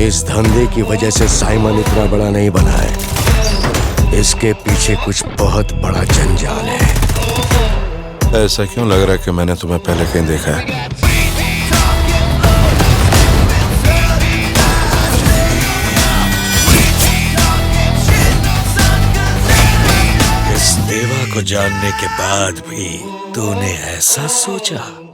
इस धंधे की वजह से साइमन इतना बड़ा नहीं बना है। इसके पीछे कुछ बहुत बड़ा जंजाल है। ऐसा क्यों लग रहा है कि मैंने तुम्हें पहले कहीं देखा है? इस देवा को जानने के बाद भी तूने ऐसा सोचा?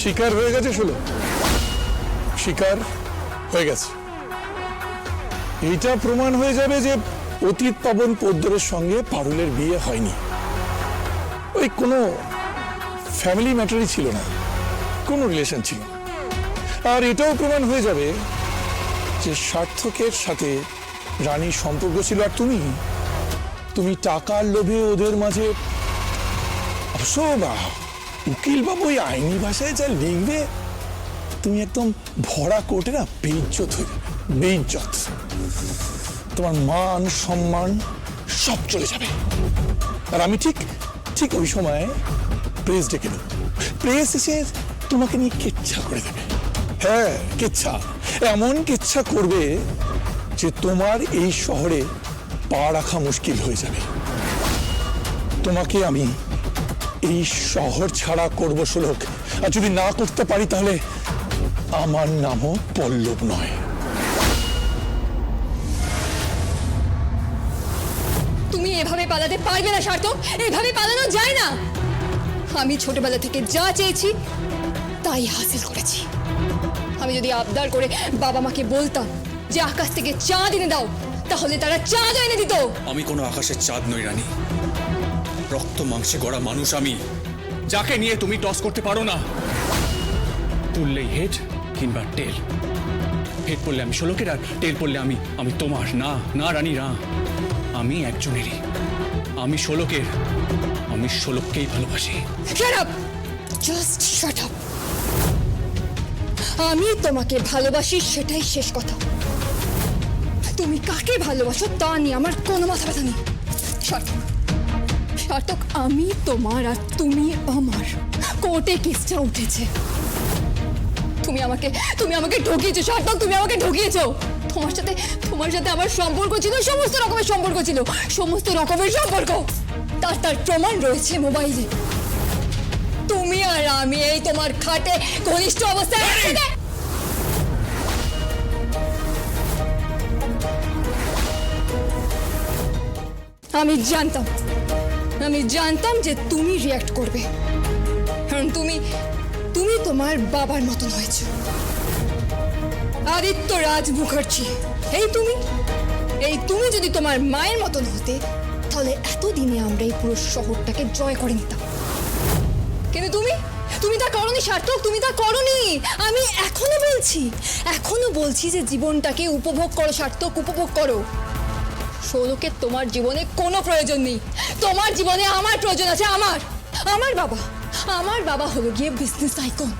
শিকার হয়ে গেছে শুলো শিকার হয়ে গেছে। এইটা প্রমাণ হয়ে যাবে যে অতীত পাবন পোদ্দরের সঙ্গে পারুলের বিয়ে হয়নি। ওই কোনো ফ্যামিলি ম্যাটারই ছিল না। রিলেশন ছিল। আর এটাও প্রমাণ হয়ে যাবে যে সার্থকের সাথে রানীর সম্পর্ক ছিল। আর তুমি? তুমি টাকার লোভে ওদের মাঝে বা উকিল বাবু ওই আইনি ভাষায় যা লিখবে, তুমি একদম ভরা কোর্টে না বেইজ্জত হয়ে যাবে, বেইজ্জত। তোমার মান, সম্মান সব চলে যাবে। আর আমি ঠিক ঠিক ওই সময় প্রেস ডেকে দেবো প্রেস এসে তোমাকে নিয়ে কেচ্ছা করে দেবে। হ্যাঁ কেচ্ছা। এমন কেচ্ছা করবে যে তোমার এই শহরে পা রাখা মুশকিল হয়ে যাবে। তোমাকে আমি এই শহর ছাড়া করব সুলোক। আর যদি না করতে পারি তাহলে আমার নামও পল্লব নয়। তুমি এভাবে পালাতে পারবে না, সার্থক। এভাবে পালানো যায় না। আমি ছোটবেলা থেকে যা চেয়েছি তাই হাসিল করেছি। আমি যদি আবদার করে বাবা মাকে বলতাম যে আকাশ থেকে চাঁদ এনে দাও তাহলে তারা চাঁদ এনে দিত। আমি কোনো আকাশের চাঁদ নই রানী। রক্ত মাংসে গড়া মানুষ আমি। যাকে নিয়ে তুমি টস করতে পারো না। তুললেই হেড কিংবা টেল হেড পড়লে আমি ষোলোকের আর টেল পড়লে আমি আমি তোমার না না রানী না। আমি একজনেরই। আমি ষোলোকের। আমি ষোলোককেই ভালোবাসি। জাস্ট শাট আপ আমি তোমাকে ভালোবাসি, সেটাই শেষ কথা। তুমি কাকে ভালোবাসো, তা নিয়ে আমার কোনো মাথা ব্যথা নেই। সার্থক সার্থক, আমি তোমার আর তুমি আমার। কোর্টে কেসটা উঠেছে। তুমি আমাকে তুমি আমাকে ঠকিয়েছো সার্থক, তুমি আমাকে ঠকিয়েছো তোমার সাথে তোমার সাথে আমার সম্পর্ক ছিল, সমস্ত রকমের সম্পর্ক ছিল, সমস্ত রকমের সম্পর্ক। তার তার প্রমাণ রয়েছে মোবাইলে। তুমি আর আমি এই তোমার খাটে ঘনিষ্ঠ অবস্থায় একসাথে আমি জানতাম আমি জানতাম যে তুমি রিয়াক্ট করবে। কারণ তুমি তুমি তোমার বাবার মতন হয়েছে। আদিত্য রাজ মুখার্জি এই তুমি? এই তুমি যদি তোমার মায়ের মতন হতে তাহলে এতদিনে আমরা এই পুরো শহরটাকে জয় করে নিতাম। কিন্তু তুমি? তুমি তা করনি, সার্থক, তুমি তা করনি। আমি এখনও বলছি এখনও বলছি যে জীবনটাকে উপভোগ করো, সার্থক, উপভোগ করো। সৌরকের তোমার জীবনে কোনো প্রয়োজন নেই। তোমার জীবনে আমার প্রয়োজন আছে, আমার। আমার বাবা আমার বাবা হলো গিয়ে বিজনেস আইকন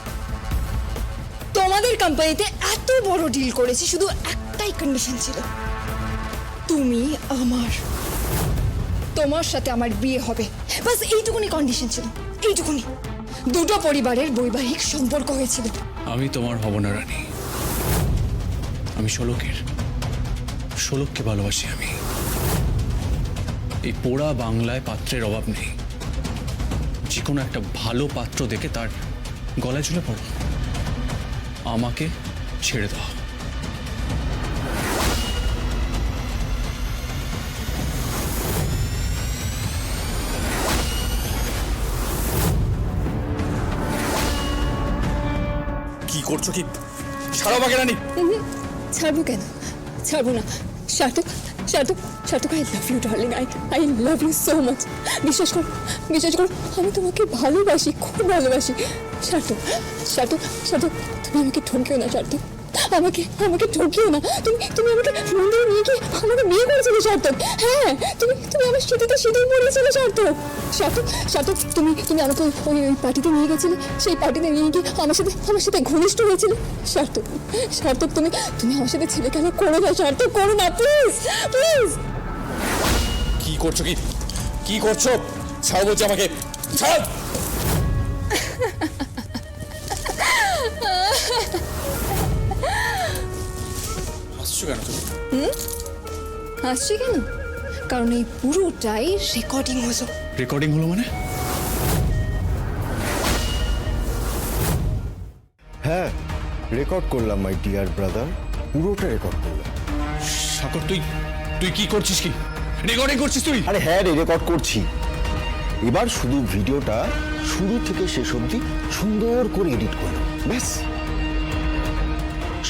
তোমাদের কোম্পানিতে এত বড় ডিল করেছি, শুধু একটাই কন্ডিশন ছিল। তুমি আমার। তোমার সাথে আমার বিয়ে হবে। বাস এইটুকুনি কন্ডিশন ছিল। এইটুকুনি। দুটো পরিবারের বৈবাহিক সম্পর্ক হয়েছিল। আমি তোমার হব না, রানী। আমি ষোলোকের ষোলোককে ভালোবাসি আমি। এই পোড়া বাংলায় পাত্রের অভাব নেই। যে কোনো একটা ভালো পাত্র দেখে তার গলায় ঝুলে পড়ো। আমাকে ছেড়ে দাও। করছ কি? ছাড়ো আমাকে, রানী। ছাড়বো কেন? ছাড়বো না। Sarthak Sarthak Sarthak I love you darling I I love you so much বিশ্বাস করো বিশ্বাস করো, আমি তোমাকে ভালোবাসি, খুব ভালোবাসি। সার্থক সার্থক সার্থক, তুমি আমাকে ঠমকেও না, সার্থক। আমাকে আমাকে ঠকিও না। তুমি তুমি আমাকে মন্দিরে নিয়ে গিয়ে আমাকে বিয়ে করেছিলে, সার্থক। হ্যাঁ তুমি তুমি আমার স্মৃতিতে সিঁদুর পড়িয়েছিলে, সার্থক। সার্থক সার্থক, তুমি তুমি আমাকে ওই ওই পার্টিতে নিয়ে গেছিলে। সেই পার্টিতে নিয়ে গিয়ে আমার সাথে আমার সাথে ঘনিষ্ঠ হয়েছিলে। সার্থক সার্থক, তুমি তুমি আমার সাথে ছেলে কেন করো না? সার্থক, করো না প্লিজ প্লিজ কি করছ কি? কি করছ? ছাড় বলছি আমাকে। ছাড়! কেন হাসছি কেন? কারণ এই পুরোটাই রেকর্ডিং হলো। রেকর্ডিং হলো মানে? হ্যাঁ রেকর্ড করলাম মাই ডিয়ার ব্রাদার পুরোটা রেকর্ড করলাম। সাকর তুই তুই কি করছিস কি? রেকর্ডিং করছিস তুই? আরে হ্যাঁ রে রেকর্ড করছি। এবার শুধু ভিডিওটা শুরু থেকে শেষ অবধি সুন্দর করে এডিট করলাম ব্যাস।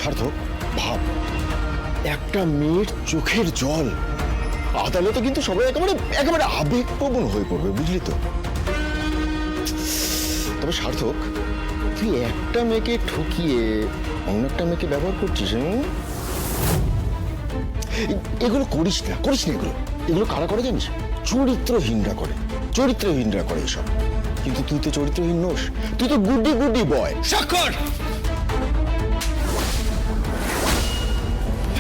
সার্থক ভাব। একটা মেয়ের চোখের জল। আদালতে কিন্তু সবাই একেবারে একেবারে আবেগপ্রবণ হয়ে পড়বে, বুঝলি তো? তবে সার্থক, তুই একটা মেয়েকে ঠকিয়ে অন্য একটা মেয়েকে ব্যবহার করছিস? এগুলো করিস না করিস না এগুলো। এগুলো কারা করে জানিস? চরিত্রহীনরা করে। চরিত্রহীনরা করে এসব। কিন্তু তুই তো চরিত্রহীন নোস। তুই তো গুড্ডি গুড্ডি বয়। সাক্ষর!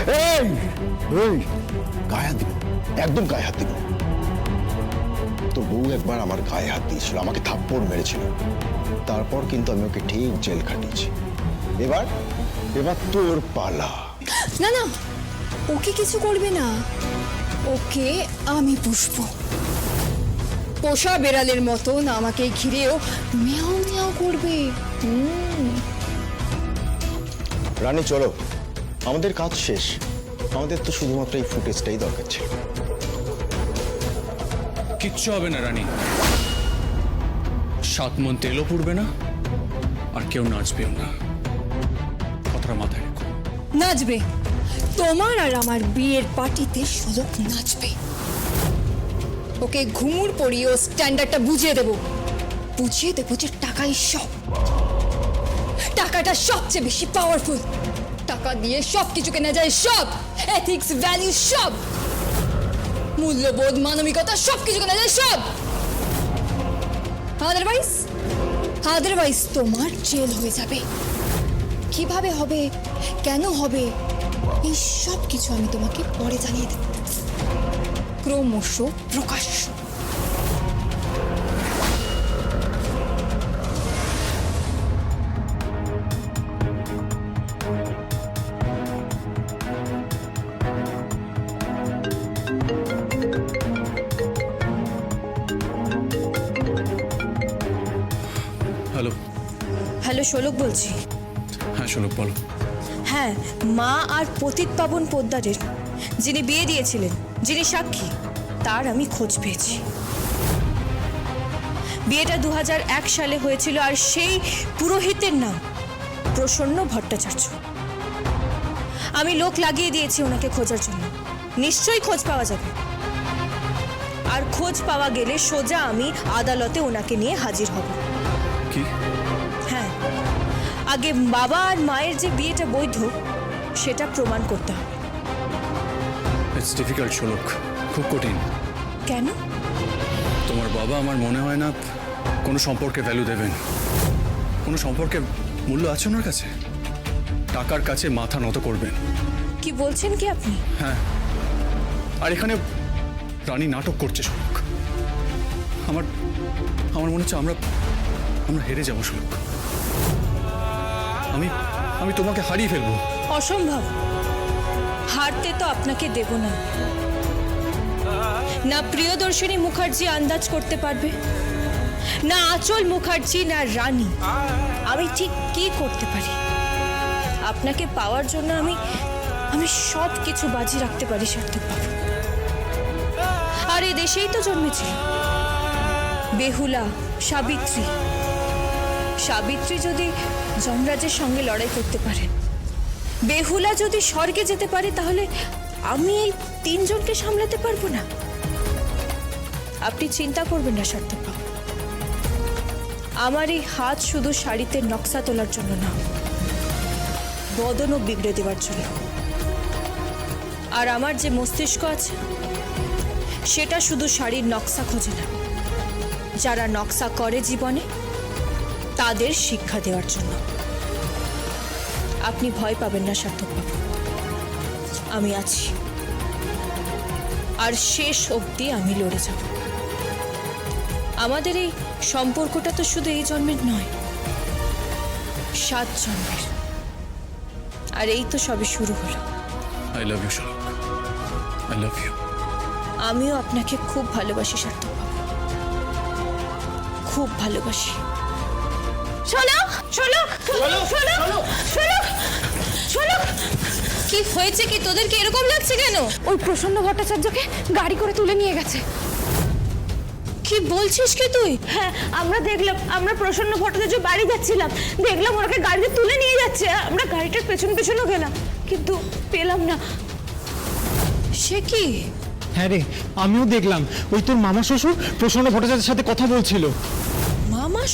এই এই গায়ে হাত দিব একদম গায়ে হাত দিব। তো বউ একবার আমার গায়ে হাত দিয়েছিল আমাকে থাপ্পড় মেরেছিল। তারপর কিন্তু আমি ওকে ঠিক জেল খাটিয়েছি। এবার এবার তোর পালা। না না ওকে কিছু করবে না। ওকে আমি পুষবো। পোষা বেড়ালের মতন আমাকে ঘিরেও মেয়াও মেয়াও করবে। রানী চলো। আমাদের কাজ শেষ। আমাদের তো শুধুমাত্র এই ফুটেজটাই দরকার ছিল। কিচ্ছু হবে না রানী। সাত মন তেলও পুড়বে না আর কেউ নাচবেও না। কথাটা মাথায় রেখো। নাচবে। তোমার আর আমার বিয়ের পার্টিতে শোলক নাচবে। ওকে ঘুমুর পরিয়ে ও স্ট্যান্ডার্ডটা বুঝিয়ে দেব। বুঝিয়ে দেবো যে টাকাই সব। টাকাটা সবচেয়ে বেশি পাওয়ারফুল টাকা দিয়ে সব কিছু কেনা যায় সব। এথিক্স ভ্যালু সব। মূল্যবোধ, মানবিকতা সব কিছু কেনা যায় সব। আদারওয়াইজ আদারওয়াইজ তোমার জেল হয়ে যাবে। কীভাবে হবে? কেন হবে? এই সব কিছু আমি তোমাকে পরে জানিয়ে দেব। ক্রমশ প্রকাশ্য। শোলক বলছি। হ্যাঁ শোনো বলো। হ্যাঁ মা আর পতিত পাবন পোদ্দারের যিনি বিয়ে দিয়েছিলেন যিনি সাক্ষী তার আমি খোঁজ পেয়েছি। বিয়েটা দু এক সালে হয়েছিল আর সেই পুরোহিতের নাম প্রসন্ন ভট্টাচার্য। আমি লোক লাগিয়ে দিয়েছি ওনাকে খোঁজার জন্য। নিশ্চয়ই খোঁজ পাওয়া যাবে। আর খোঁজ পাওয়া গেলে সোজা আমি আদালতে ওনাকে নিয়ে হাজির হব। আগে বাবা আর মায়ের যে বিয়েটা বৈধ সেটা প্রমাণ করতে হবে। ইটস ডিফিকাল্ট শোলক খুব কঠিন। কেন? তোমার বাবা আমার মনে হয় না কোনো সম্পর্কে ভ্যালু দেবেন। কোনো সম্পর্কে মূল্য আছে ওনার কাছে? টাকার কাছে মাথা নত করবেন। কি বলছেন কি আপনি? হ্যাঁ। আর এখানে রানী নাটক করছে শোলক আমার আমার মনে হচ্ছে আমরা আমরা হেরে যাব শোলক আমি আমি তোমাকে হারিয়ে ফেলব। অসম্ভব। হারতে তো আপনাকে দেব না। না প্রিয়দর্শিনী মুখার্জি আন্দাজ করতে পারবে, না আচল মুখার্জি, না রানী। আমি ঠিক কি করতে পারি? আপনাকে পাওয়ার জন্য আমি আমি সব কিছু বাজি রাখতে পারি সার্থক বাবু। আর এ দেশেই তো জন্মেছিল। বেহুলা, সাবিত্রী সাবিত্রী যদি যমরাজের সঙ্গে লড়াই করতে পারে, বেহুলা যদি স্বর্গে যেতে পারে, তাহলে আমি এই তিনজনকে সামলাতে পারব না। আপনি চিন্তা করবেন না সার্থকবাবু আমার এই হাত শুধু শাড়িতে নকশা তোলার জন্য না, বদনও বিগড়ে দেওয়ার জন্য। আর আমার যে মস্তিষ্ক আছে, সেটা শুধু শাড়ির নকশা খোঁজে না। যারা নকশা করে জীবনে তাদের শিক্ষা দেওয়ার জন্য। আপনি ভয় পাবেন না সার্থকবাবু আমি আছি। আর শেষ অবধি আমি লড়ে যাব। আমাদের এই সম্পর্কটা তো শুধু এই জন্মের নয় সাত জন্মের। আর এই তো সবে শুরু হলো। আই লাভ ইউ শালক আই লাভ ইউ আমিও আপনাকে খুব ভালোবাসি সার্থকবাবু খুব ভালোবাসি। শোনো কি হয়েছে কি? তোদেরকে এরকম লাগছে কেন? ওই প্রসন্ন ভট্টাচার্যকে গাড়ি করে তুলে নিয়ে গেছে। কি বলছিস কি তুই? হ্যাঁ আমরা দেখলাম আমরা প্রসন্ন ভট্টাচার্য বাড়ি যাচ্ছিলাম। দেখলাম ওনাকে গাড়িতে তুলে নিয়ে যাচ্ছে। আমরা গাড়িটার পেছন পেছনও গেলাম কিন্তু পেলাম না। সে কি? হ্যাঁ রে আমিও দেখলাম। ওই তোর মামা শ্বশুর প্রসন্ন ভট্টাচার্যের সাথে কথা বলছিল।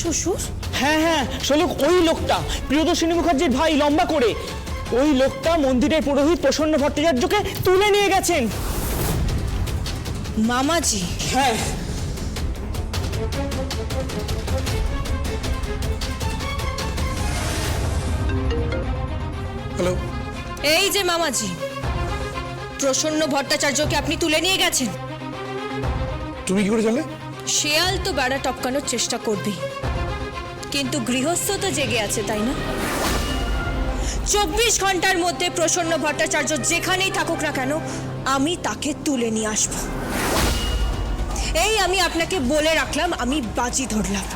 শ্বশুর? হ্যাঁ হ্যাঁ শোলক ওই লোকটা প্রিয়দর্শিনী মুখার্জির ভাই লম্বা করে। ওই লোকটা মন্দিরের পুরোহিত প্রসন্ন ভট্টাচার্যকে তুলে নিয়ে গেছেন। মামাজি? হ্যাঁ। হ্যালো। এই যে মামাজি প্রসন্ন ভট্টাচার্যকে আপনি তুলে নিয়ে গেছেন। তুমি কি করে জানলে? শেয়াল তো বেড়া টপকানোর চেষ্টা করবেই কিন্তু গৃহস্থ তো জেগে আছে তাই না? চব্বিশ ঘণ্টার মধ্যে প্রসন্ন ভট্টাচার্য যেখানেই থাকুক না কেন আমি তাকে তুলে নিয়ে আসব। এই আমি আপনাকে বলে রাখলাম আমি বাজি ধরলাম।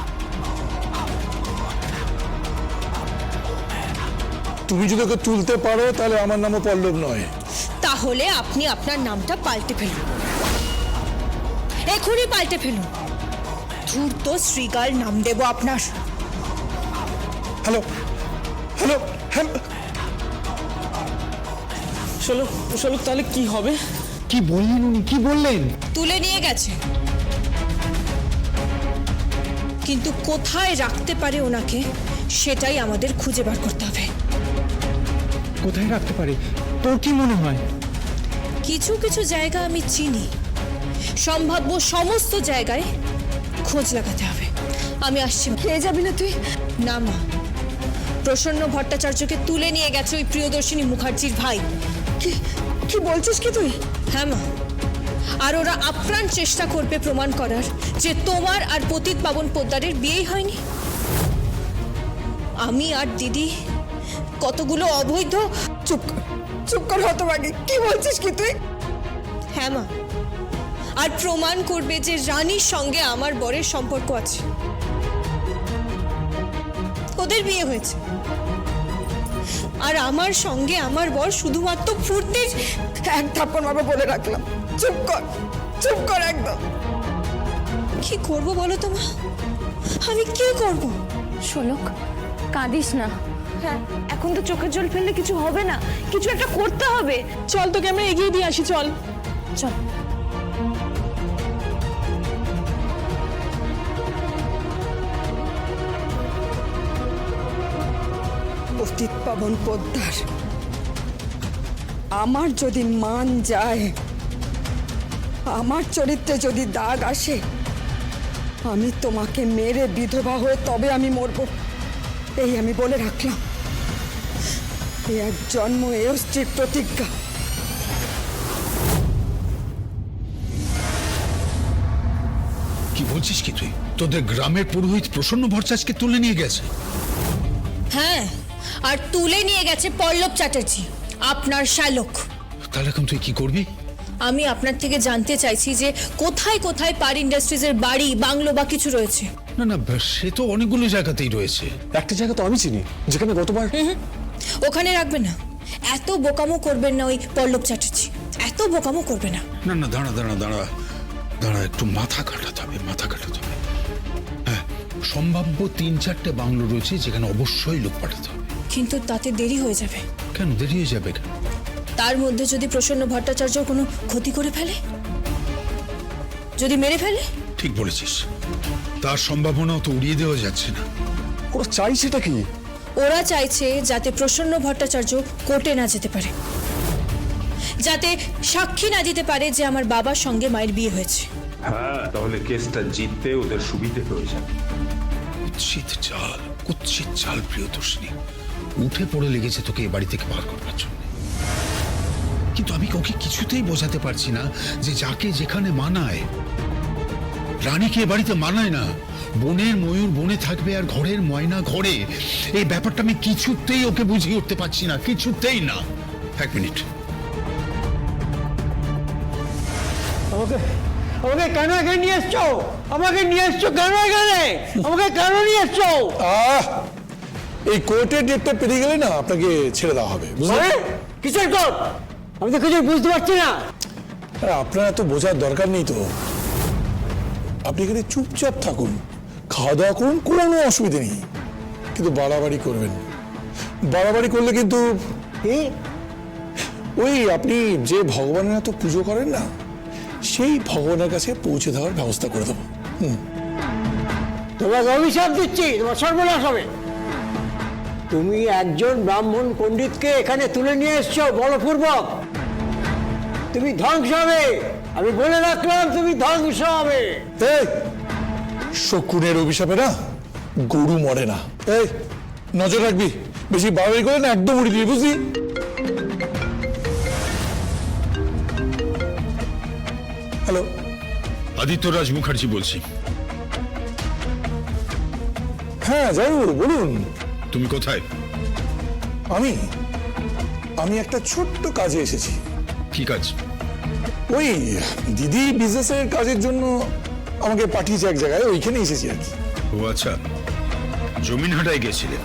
তুমি যদি ওকে তুলতে পারো তাহলে আমার নামও পল্লব নয়। তাহলে আপনি আপনার নামটা পাল্টে ফেলুন। এখনই পাল্টে ফেলুন। ধূর্ত শ্রীগাল নাম দেব আপনার। Hello hello hello. শোলক শোলক তাহলে কি হবে? কি বললেন উনি? কি বললেন? তুলে নিয়ে গেছে। কিন্তু কোথায় রাখতে পারে ওনাকে সেটাই আমাদের খুঁজে বার করতে হবে। কোথায় রাখতে পারে? তোর কি মনে হয়? কিছু কিছু জায়গা আমি চিনি। সম্ভাব্য সমস্ত জায়গায় খোঁজ লাগাতে হবে। আমি আসছি। খেয়ে যাবি না তুই? না, মা। প্রসন্ন ভট্টাচার্যকে তুলে নিয়ে গেছে ওই প্রিয়দর্শিনী মুখার্জির ভাই। কি কি বলছিস কি তুই? হ্যাঁ মা। আর ওরা আপ্রাণ চেষ্টা করবে প্রমাণ করার যে তোমার আর পতিত পাবন পোদ্দারের বিয়েই হয়নি। আমি আর দিদি কতগুলো অবৈধ চুপ চুপ কর হতভাগী। কি বলছিস কি তুই? হ্যাঁ মা। আর প্রমাণ করবে যে রানীর সঙ্গে আমার বরের সম্পর্ক আছে। ওদের বিয়ে হয়েছে। আর আমার সঙ্গে আমার বর শুধুমাত্র ফুর্তির এক থাপ্পড় মারবো বলে রাখলাম। চুপ কর চুপ কর একদম। কি করব বলো তো মা? আমি কি করব? শোলক কাঁদিস না। হ্যাঁ। এখন তো চোখের জল ফেললে কিছু হবে না। কিছু একটা করতে হবে। চল তোকে আমরা এগিয়ে দিয়ে আসি চল। চল। অতীত পাবন পোদ্দার। আমার যদি মান যায় আমার চরিত্রে যদি দাগ আসে আমি তোমাকে মেরে বিধবা হয়ে তবে আমি মরব। এই আমি বলে রাখলাম। এ এক জন্ম এ অস্থির প্রতিজ্ঞা। কি বলছিস কি তুই? তোদের গ্রামের পুরোহিত প্রসন্ন ভট্টাচার্যকে তুলে নিয়ে গেছে। হ্যাঁ আর তুলে নিয়ে গেছে পল্লব চ্যাটার্জি আপনার শ্যালক। তাহলে এখন তুই কি করবি? আমি আপনার থেকে জানতে চাইছি যে কোথায় কোথায় পার ইন্ডাস্ট্রিজের বাড়ি বাংলো বা কিছু রয়েছে? না না ব্যাস, সে তো অনেকগুলো জায়গাতেই রয়েছে। একটা জায়গা তো আমি চিনি যেখানে গতবার ওখানে রাখবেন না। এত বোকামো করবেন না ওই পল্লব চ্যাটার্জি। এত বোকামো করবে না। না না দাঁড়া দাঁড়া দাঁড়া। দাঁড়া একটু মাথা কাটাতে হবে মাথা কাটাতে হবে। হ্যাঁ সম্ভাব্য তিন চারটে বাংলো রয়েছে যেখানে অবশ্যই লোক পাঠাতে হবে। কিন্তু তাতে দেরি হয়ে যাবে। কেন? দেরি হয়ে যাবে কেন? তার মধ্যে যদি প্রসন্ন ভট্টাচার্য কোনো ক্ষতি করে ফেলে? যদি মেরে ফেলে? ঠিক বলেছিস। তার সম্ভাবনাও তো উড়িয়ে দেওয়া যাচ্ছে না। ওরা চাইছেটা কি? ওরা চাইছে যাতে প্রসন্ন ভট্টাচার্য কোর্টে না যেতে পারে। যাতে সাক্ষী না দিতে পারে যে আমার বাবার সঙ্গে মায়ের বিয়ে হয়েছে। হ্যাঁ তাহলে কেসটা জিততে ওদের সুবিধে হয়ে যাবে। কুৎসিত চাল কুৎসিত চাল প্রিয়দর্শিনী উঠে পড়ে লেগেছে তোকে এ বাড়ি থেকে বার করবার জন্য। কিন্তু আমি কাউকে কিছুতেই বোঝাতে পারছি না যে যাকে যেখানে মানায়। রানীকে এ বাড়িতে মানায় না। বনের ময়ূর বনে থাকবে আর ঘরের ময়না ঘরে। এই ব্যাপারটা আমি কিছুতেই ওকে বুঝিয়ে উঠতে পারছি না কিছুতেই না। এক মিনিট। আমাকে আমাকে কেন এখানে নিয়ে এসছো? আমাকে নিয়ে এসছো কেন এখানে? আমাকে কেন নিয়ে এসছো? আহ! এই কোর্টের ডেটটা পেরিয়ে গেলে না আপনাকে ছেড়ে দেওয়া হবে বুঝলেন? আরে, কিসের কোর্ট? আমি তো কিছু বুঝতে পারছি না। আরে, আপনার এত বোঝার দরকার নেই তো। আপনি এখানে চুপচাপ থাকুন। খাওয়া দাওয়া করুন কোনো অসুবিধে নেই। কিন্তু বাড়াবাড়ি করবেন। বাড়াবাড়ি করলে কিন্তু ওই আপনি যে ভগবানের এত পুজো করেন না সেই ভগবানের কাছে পৌঁছে দেওয়ার ব্যবস্থা করে দেবো। হুম। তোমাকে অভিশাপ দিচ্ছি তোমার সর্বনাশ হবে। তুমি একজন ব্রাহ্মণ পণ্ডিতকে এখানে তুলে নিয়ে এসছো বলপূর্বক তুমি ধ্বংস হবে আমি বলে রাখলাম তুমি ধ্বংস হবে এই শকুনের অভিশাপে না গরু মরে না। এই নজর রাখবি। বেশি বাড়াবাড়ি করে না একদম উড়ি দিবি বুঝলি? হ্যালো। আদিত্য রাজ মুখার্জি বলছি। হ্যাঁ যাই বলুন। তুমি কোথায়? আমি আমি একটা ছোট্ট কাজে এসেছি। কি কাজ? ওই দিদি বিজনেসের কাজের জন্য আমাকে পাঠিয়েছে এক জায়গায় ওইখানে এসেছি আর কি। ও আচ্ছা জমিন হাটায় গেছিলে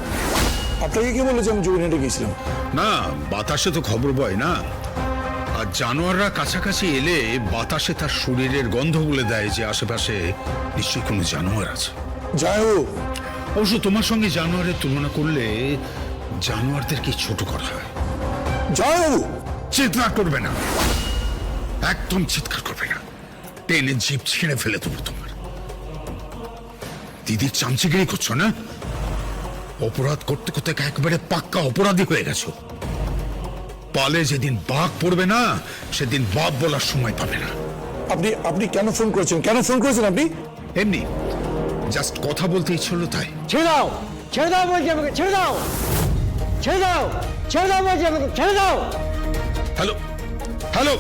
আপনাকে কে বলেছে আমি জমিনেটে গেছিলাম না বাতাসে তো খবর বয় না। আর জানোয়াররা কাছাকাছি এলে বাতাসে তার শরীরের গন্ধ বলে দেয় যে আশেপাশে নিশ্চয়ই কোনো জানোয়ার আছে। যাই হোক অবশ্য তোমার সঙ্গে জানোয়ারের তুলনা করলে জানোয়ারদেরকে ছোট করা হয় হোক চিৎকার করবে না। একদম চিৎকার করবে না। টেনে জিপ ছিঁড়ে ফেলে দেবো তোমার। দিদির চামচিগিরি করছ না? অপরাধ করতে করতে একেবারে পাক্কা অপরাধী হয়ে গেছো। পালে যেদিন বাঘ পড়বে না সেদিন বাপ বলার সময় পাবে না। আপনি আপনি কেন ফোন করেছেন? কেন ফোন করেছেন আপনি? এমনি। জাস্ট কথা বলতে ইচ্ছে হলো তাই। ছেড়ে দাও ছেড়ে দাও বলছি আমাকে ছেড়ে দাও। ছেড়ে দাও ছেড়ে দাও বলছি আমাকে ছেড়ে দাও। Hello hello.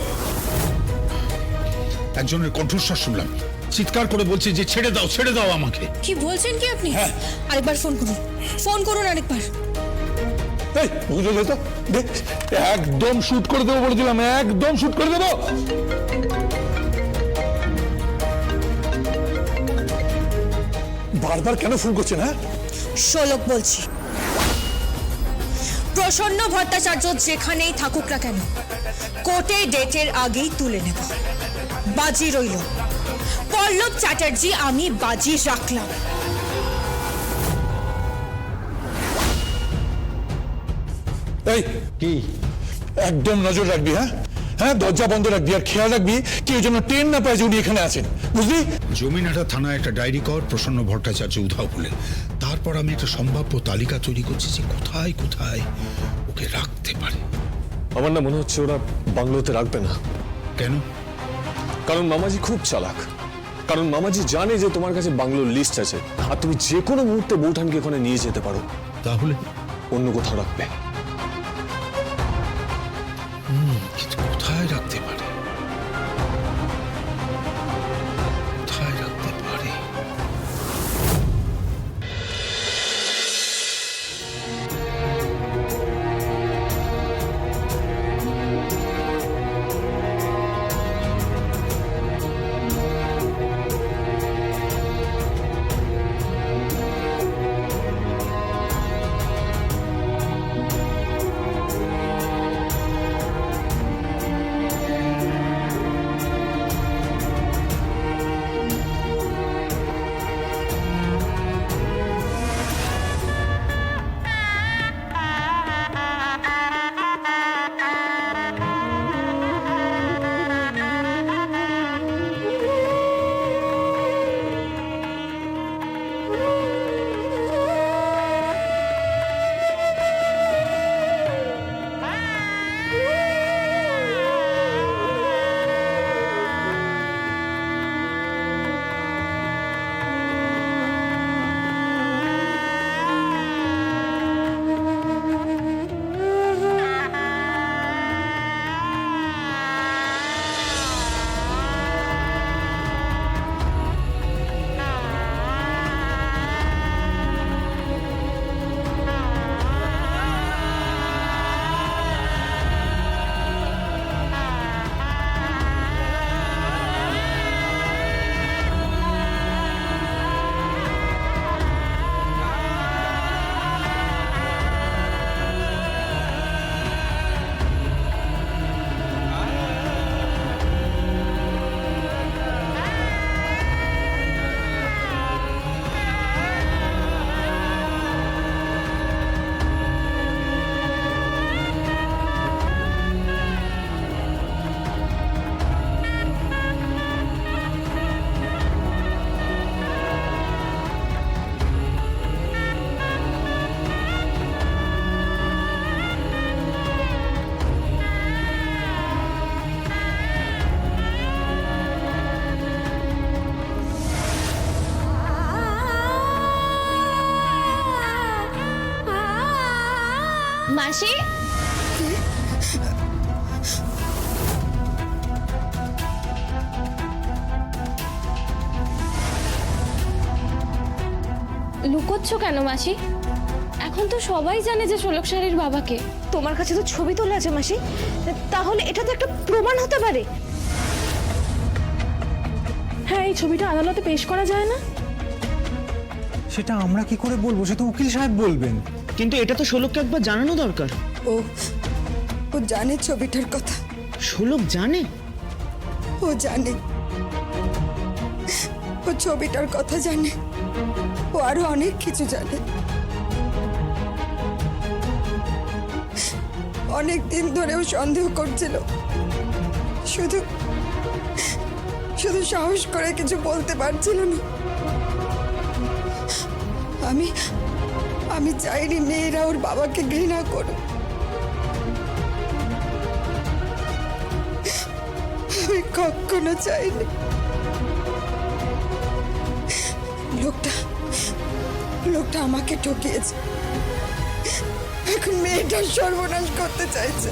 একজনের কণ্ঠস্বর শুনলাম। চিৎকার করে বলছে যে ছেড়ে দাও ছেড়ে দাও আমাকে। কি বলছেন কি আপনি? আরেকবার ফোন করুন ফোন করুন আরেকবার। এই বুঝে যেত। দেখ একদম শুট করে দেবো বলে দিলাম একদম শুট করে দেবো। বারবার কেন ফোন করছেন হ্যাঁ? শোলক বলছি। প্রসন্ন ভট্টাচার্য যেখানেই থাকুক না কেন কোর্টে ডেটের আগেই তুলে নেব। বাজি রইল। পল্লব চ্যাটার্জি আমি বাজি রাখলাম। এই কি? একদম নজর রাখবি হ্যাঁ? হ্যাঁ দরজা বন্ধ রাখবি আর খেয়াল রাখবি কেউ যেন ট্রেন না পায় যে উনি এখানে আছেন। বুঝলি? জমিনাটা থানায় একটা ডায়েরি কর প্রসন্ন ভট্টাচার্য উধাও বলে। তারপর আমি একটা সম্ভাব্য তালিকা তৈরি করছি যে কোথায় কোথায় ওকে রাখতে পারে। আমার না মনে হচ্ছে ওরা বাংলোতে রাখবে না। কেন? কারণ মামাজি খুব চালাক। কারণ মামাজি জানে যে তোমার কাছে বাংলোর লিস্ট আছে। আর তুমি যে কোনো মুহূর্তে বৌঠানকে ওখানে নিয়ে যেতে পারো। তাহলে? অন্য কোথাও রাখবে। মাসি? লুকোচ্ছ কেন মাসি? এখন তো সবাই জানে যে ষোলক শাড়ির বাবাকে। তোমার কাছে তো ছবি তোলা আছে মাসি। তাহলে এটা তো একটা প্রমাণ হতে পারে। হ্যাঁ এই ছবিটা আদালতে পেশ করা যায় না? সেটা আমরা কি করে বলব? সে তো উকিল সাহেব বলবেন। কিন্তু এটা তো ষোলককে একবার জানানো দরকার। ও ও জানে ছবিটার কথা। ষোলক জানে? ও জানে। ও ছবিটার কথা জানে। ও আরও অনেক কিছু জানে। অনেক দিন ধরে ও সন্দেহ করছিল। শুধু শুধু সাহস করে কিছু বলতে পারছিল না। আমি আমি চাইনি মেয়েরা ওর বাবাকে ঘৃণা করুক। আমি কখনো চাইনি। লোকটা লোকটা আমাকে ঠকিয়েছে। এখন মেয়েটার সর্বনাশ করতে চাইছে।